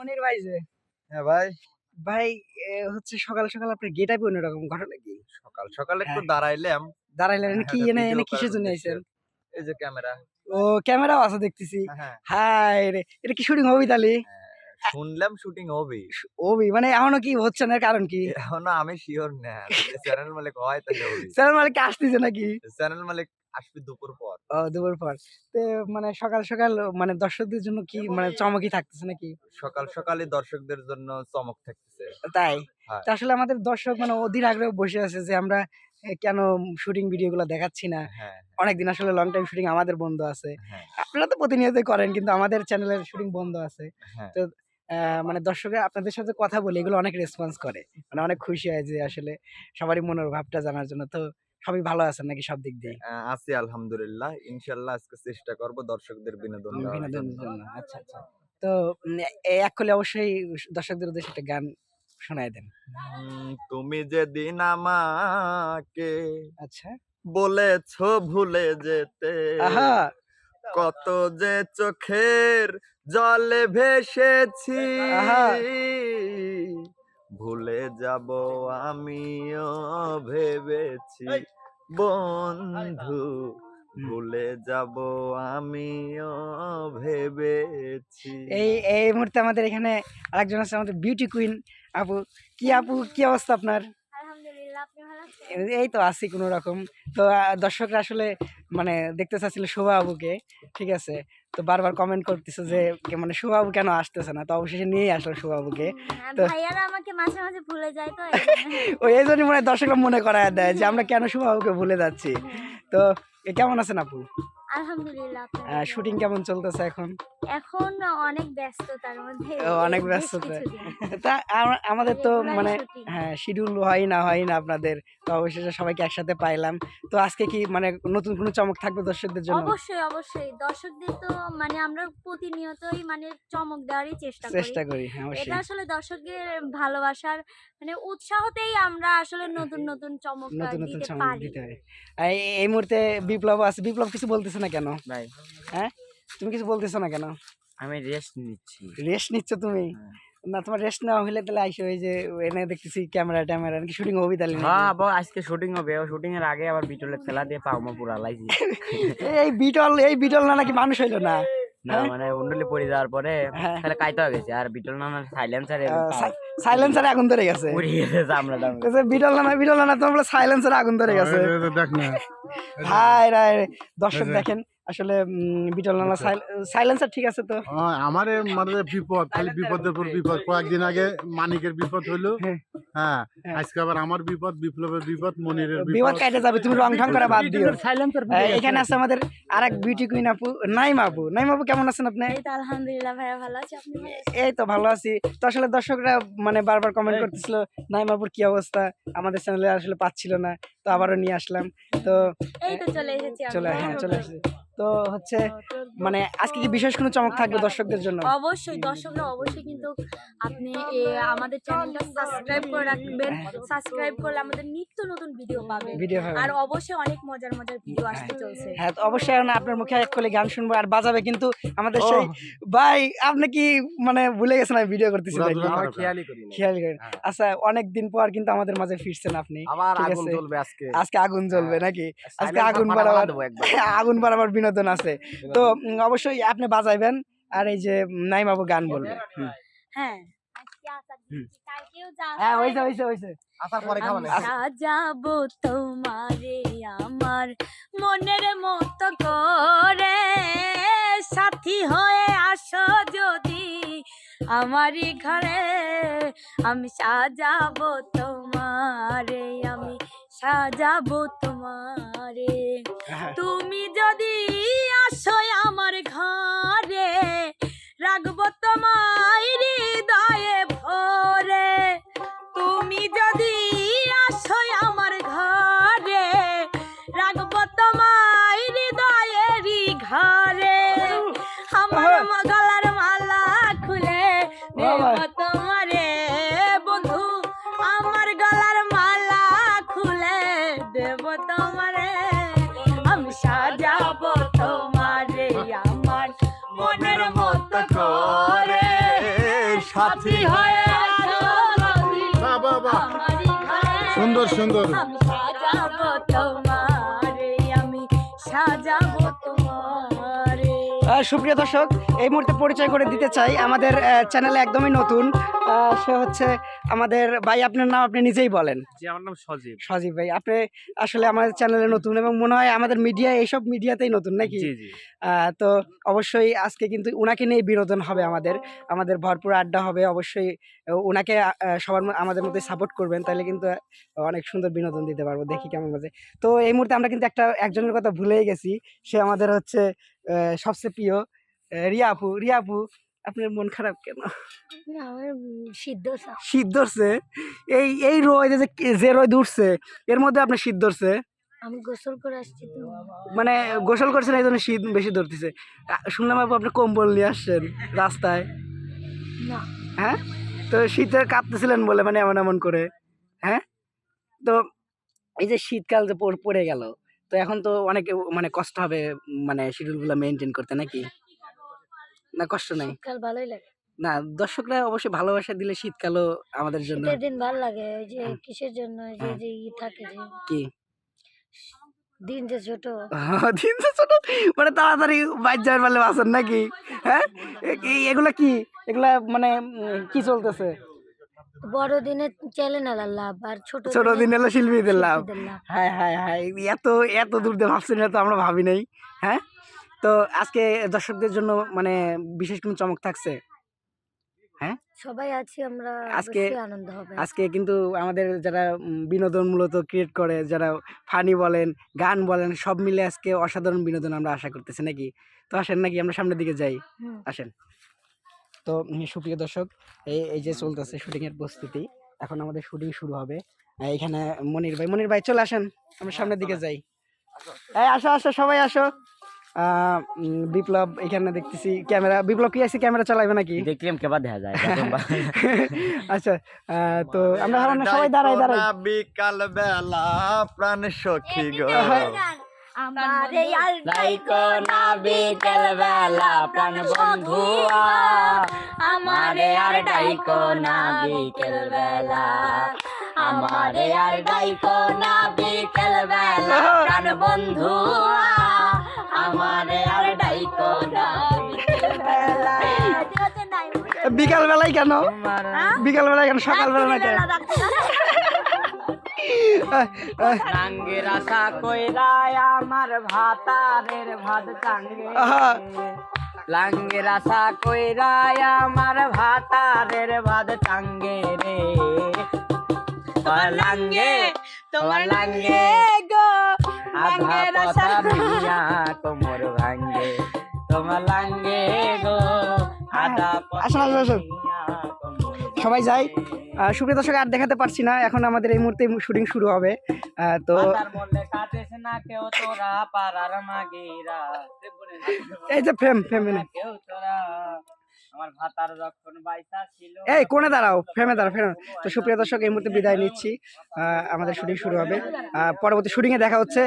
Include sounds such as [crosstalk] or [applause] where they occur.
মনির ভাই যে হ্যাঁ ভাই। ভাই হচ্ছে সকাল সকাল আপনার গেট আপ অন্যরকম ঘটনা কি? সকাল সকাল একটু হ্যাঁ। দাঁড়াইলাম। দাঁড়াইলেন কি এনে এনে কিসের জন্য আইছেন? এই যে ক্যামেরা। ও ক্যামেরাও আছে দেখতেছি। হ্যাঁ হাই রে এটা কি শুটিং হবি তাহলে? শুনলাম শুটিং হবে। হবি? মানে এখনও কি হচ্ছে না কারণ কি? এখনও আমি শিওর না চ্যানেল মালিক হয় তাহলে চ্যানেল মালিক আসতেছে নাকি? চ্যানেল মালিক আসবে দুপুর পর। দুপুর পর। তো মানে সকাল সকাল মানে দর্শকদের জন্য কি মানে চমকই থাকতেছে নাকি? সকাল সকালে দর্শকদের জন্য চমক থাকতেছে। তাই? হ্যাঁ। আসলে আমাদের দর্শক মানে অধীর আগ্রহ বসে আছে যে আমরা কেন শুটিং ভিডিও গুলো দেখাচ্ছি না? হ্যাঁ অনেকদিন আসলে লং টাইম শুটিং আমাদের বন্ধ আছে। হ্যাঁ। আপনারা তো প্রতিনিয়তই করেন কিন্তু আমাদের চ্যানেলের শুটিং বন্ধ আছে। হ্যাঁ। তো আহ, মানে দর্শকরা আপনাদের সাথে কথা বলে এগুলো অনেক রেসপন্স করে। মানে অনেক খুশি হয় যে আসলে সবারই মনের ভাবটা জানার জন্য। তো সবাই ভালো আছেন নাকি সব দিক দিয়ে? আছি আলহামদুলিল্লাহ। ইনশাল্লাহ আজকে চেষ্টা করব দর্শকদের বিনোদন দেওয়ার বিনোদনের জন্য। জন্য। আচ্ছা আচ্ছা। তো এক করলে অবশ্যই দর্শকদের উদ্দেশ্যে একটা গান শোনায় দেন। তুমি যেদিন আমাকে আচ্ছা। বলেছ ভুলে যেতে আহা! কত যে চোখের জলে ভেসেছি আহা। ভুলে যাব আমিও ভেবেছি বন্ধু। ভুলে যাব আমিও ভেবেছি। এই এই মুহূর্তে আমাদের এখানে আরেকজন আছে আমাদের বিউটি কুইন আপু কি আপু কি অবস্থা আপনার? আলহামদুলিল্লাহ আপনি ভালো আছেন? এই- এই তো আছি কোনো রকম তো দর্শকরা আসলে মানে দেখতে চাচ্ছিল শোভা আবুকে ঠিক আছে? তো বারবার কমেন্ট করতেছে যে কে মানে সুবাবু কেন আসতেছে না? তো অবশেষে নিয়েই আসলো সুবাবুকে হ্যাঁ, তো- আমাকে মাঝে মাঝে ভুলে যায় তো [laughs] ওই এই জন্য মনে হয় দর্শকরা মনে করায় দেয় যে আমরা কেন সুবাবুকে ভুলে যাচ্ছি? তো কেমন আছেন আপু? আলহামদুলিল্লাহ শুটিং কেমন চলতেছে এখন? এখন অনেক ব্যস্ততার মধ্যে। অনেক ব্যস্ততা। [laughs] তা আমাদের তো মানে হ্যাঁ শিডিউল হয় না হয় না আপনাদের। তো অবশেষে সবাইকে একসাথে পাইলাম। তো আজকে কি মানে নতুন কোনো চমক থাকবে দর্শকদের জন্য? অবশ্যই অবশ্যই। দর্শকদের তো মানে আমরা প্রতিনিয়তই মানে চমক দেওয়ারই চেষ্টা করি। চেষ্টা করি হ্যাঁ এটা আসলে দর্শকের ভালোবাসার মানে উৎসাহতেই আমরা আসলে নতুন নতুন চমক নতুন নতুন চমক দিতে হয়। এই- এই মুহূর্তে বিপ্লব আছে। বিপ্লব কিছু বলতেছে না কেন? ভাই। হ্যাঁ? তুমি কিছু বলতেছো না কেন? আমি রেস্ট নিচ্ছি। রেস্ট নিচ্ছ তুমি? হ্যাঁ। না তোমার রেস্ট নেওয়া হইলে তাহলে আইসো ওই যে এনে দেখতেছি ক্যামেরা ট্যামেরা কি শুটিং হবি তাহলে হ্যাঁ আবার আজকে শুটিং হবে। শুটিং এর আগে আবার বিটলের খেলা দিয়ে পাওমা পুরা লাইছি [laughs] এই বিটল এই বিটল না নাকি মানুষ হইল না? না মানে উন্ডলি পড়ে যাওয়ার পরে হ্যাঁ। তাহলে কাইতে হয়ে গেছে। আর বিটল না সাইলেন্সারে সাইলেন্সারে আগুন ধরে গেছে। বিটল না বিটল না তোমার সাইলেন্সারে আগুন ধরে গেছে। হায় রায় দর্শক দেখেন আসলে না সাইলেন্সার ঠিক আছে তো? হ্যাঁ, আমারে মানে বিপদ খালি বিপদের পর বিপদ। কয়েকদিন আগে মানিকের বিপদ হইল। হ্যাঁ। হ্যাঁ হ্যাঁ। আজকে আবার আমার বিপদ বিপ্লবের বিপদ মনিরের বিপদ বিপদ। কাটে যাবে তুমি রং ঠং করে বাদ দিও। সাইলেন্সার এখানে আছে আমাদের আরেক বিউটি কুইন আপু নাইম আপু নাইম আপু কেমন আছেন আপনি? এই তো আলহামদুলিল্লাহ ভাইয়া ভালো আছি। আপনি এই তো ভালো আছি। তো আসলে দর্শকরা মানে বারবার কমেন্ট করতেছিল নাইম আপুর কি অবস্থা? আমাদের চ্যানেলে আসলে পাচ্ছিল না তো আবারও নিয়ে আসলাম। তো এই তো চলে এসেছি চলে হ্যাঁ চলে আসছে তো হচ্ছে মানে আজকে কি বিশেষ কোনো চমক থাকবে দর্শকদের জন্য? অবশ্যই দর্শকরা অবশ্যই কিন্তু আপনি আমাদের চ্যানেলটা সাবস্ক্রাইব করে রাখবেন। সাবস্ক্রাইব করলে আমাদের নিত্য নতুন ভিডিও পাবেন। ভিডিও আর অবশ্যই অনেক মজার মজার ভিডিও আসতে চলছে। হ্যাঁ তো অবশ্যই আপনার মুখে এক করলে গান শুনব আর বাজাবে কিন্তু আমাদের সেই ভাই আপনি কি মানে ভুলে গেছেন আমি ভিডিও করতেছি খেয়ালই করি না। খেয়াল করেন হ্যাঁ। আচ্ছা অনেক দিন পর কিন্তু আমাদের মাঝে ফিরছেন আপনি। আবার ঠিক আগুন আছে। জ্বলবে আজকে। আজকে আগুন জ্বলবে নাকি? আজকে আগুন বাড়াবার [laughs] আগুন বাড়াবার বিনোদন আছে। তো অবশ্যই আপনি বাজাইবেন। আর এই যে নাইম বাবু গান বলবে। হ্যাঁ। হ্যাঁ হ্যাঁ সাজাবো তোমারে আমার মনের মতো করে। সাথী হয়ে আসো যদি আমারই ঘরে। আমি সাজাবো তোমারে সাজাবো তোমারে। তুমি যদি আসো আমার ঘরে রাখব তোমায় দেব তোমারে আমি সাজাবো তোমারে আমার মনের মতো করে সাথী হয়ে সুন্দর সুন্দর। আমি সাজাবো তোমারে আমি সাজাবো তোমারে। সুপ্রিয় দর্শক এই মুহূর্তে পরিচয় করে দিতে চাই আমাদের চ্যানেলে একদমই নতুন। সে হচ্ছে আমাদের ভাই আপনার নাম আপনি নিজেই বলেন। জি আমার নাম সজীব। সজীব ভাই আপনি আসলে আমাদের চ্যানেলে নতুন এবং মনে হয় আমাদের মিডিয়া এইসব মিডিয়াতেই নতুন নাকি? জি জি। তো অবশ্যই আজকে কিন্তু উনাকে নিয়ে বিনোদন হবে আমাদের। আমাদের ভরপুর আড্ডা হবে অবশ্যই উনাকে সবার আমাদের মধ্যে সাপোর্ট করবেন তাহলে কিন্তু অনেক সুন্দর বিনোদন দিতে পারব দেখি কেমন বাজে। তো এই মুহূর্তে আমরা কিন্তু একটা একজনের কথা ভুলেই গেছি সে আমাদের হচ্ছে সবচেয়ে প্রিয় আহ, রিয়া আপু রিয়া আপু। আপনার মন খারাপ কেন? শীত ধরছে এই এই রোদ যে যে রোদ উঠছে এর মধ্যে আপনার শীত ধরছে আমি গোসল করে আসছি তো। মানে গোসল করছেন এই জন্য শীত বেশি ধরতেছে। শুনলাম আপু আপনি কম্বল নিয়ে আসছেন রাস্তায়। না। হ্যাঁ? তো শীতে কাঁপতেছিলেন বলে মানে এমন এমন করে। হ্যাঁ? তো এই যে শীতকাল যে পড়ে গেল তো এখন তো অনেক মানে কষ্ট হবে মানে শিডিউলগুলো মেনটেন করতে নাকি? না কষ্ট নাই। শীতকাল ভালোই লাগে। না দর্শকরা অবশ্যই ভালোবাসা দিলে শীতকালও আমাদের জন্য শীতের দিন ভালো লাগে ওই যে হ্যাঁ। কিসের জন্য ওই যে হ্যাঁ। যে ই থাকে যে কি? দিন যে ছোট। [laughs] দিন তো ছোট? মানে তাড়াতাড়ি বাইর যাবেন বলে বাসন নাকি? হ্যাঁ? এগুলা কি? এগুলা মানে কি চলতেছে? বড় দিনে চ্যানেলের লাভ আর ছোট ছোট দিন লাভ। শিল্পীদের লাভ। হ্যাঁ হ্যাঁ হ্যাঁ এত এত দূর দিয়ে ভাবছি না তো আমরা ভাবি নাই হ্যাঁ? তো আজকে দর্শকদের জন্য মানে বিশেষ কোনো চমক থাকছে? সবাই আছি আমরা আজকে- আনন্দ হবে। আজকে কিন্তু আমাদের যারা বিনোদন মূলত ক্রিয়েট করে যারা ফানি বলেন গান বলেন সব মিলে আজকে অসাধারণ বিনোদন আমরা আশা করতেছি নাকি? তো আসেন নাকি আমরা সামনের দিকে যাই। আসেন। তো সুপ্রিয় দর্শক এই এই যে চলতেছে শুটিং এর প্রস্তুতি এখন আমাদের শুটিং শুরু হবে। এখানে মনির ভাই মনির ভাই চলে আসেন আমরা সামনের দিকে যাই। এই আসো আসো সবাই আসো। বিপ্লব এখানে দেখতেছি ক্যামেরা বিপ্লব কি আছে ক্যামেরা চালাবে নাকি? দেখলাম কেবা দেখা যায় [laughs] আচ্ছা আহ, তো আমরা এখন সবাই দাঁড়াই দাঁড়াই। বিকাল বেলা প্রাণ সখী গো। আমার এই আর লাইকো না বিকেল বেলা প্রাণ বন্ধু। আমারে আর ডাইকো না বিকেল বেলা আমারে আর ডাইকো না বিকেল বেলা প্রাণ বন্ধু। আমারে আর ডাইকো না। বিকাল বেলায় কেন? বিকাল বেলায় কেন? সকাল বেলা না কেন টাঙ্গের আশা কইরায় আমার ভাতারের ভাত টাঙ্গে। আহা। লাঙ্গের আশা কইরায় আমার ভাতারের ভাত টাঙ্গে রে। তোমার লাঙ্গে তোমার লাঙ্গে গো। আধা পথা মিয়া কোমর ভাঙ্গে তোমার লাঙ্গে গো আধা পথা আসুন, আসুন, আসুন। মিয়া কোমর সবাই যাই। সুপ্রিয় দর্শক আর দেখাতে পারছি না এখন আমাদের এই মুহূর্তে শুটিং শুরু হবে। তো এই যে ফ্রেম ফ্রেম এই কোণে দাঁড়াও ফ্রেমে দাঁড়াও ফ্রেমে। তো সুপ্রিয় দর্শক এই মুহূর্তে বিদায় নিচ্ছি। আমাদের শুটিং শুরু হবে। পরবর্তী শুটিংয়ে দেখা হচ্ছে।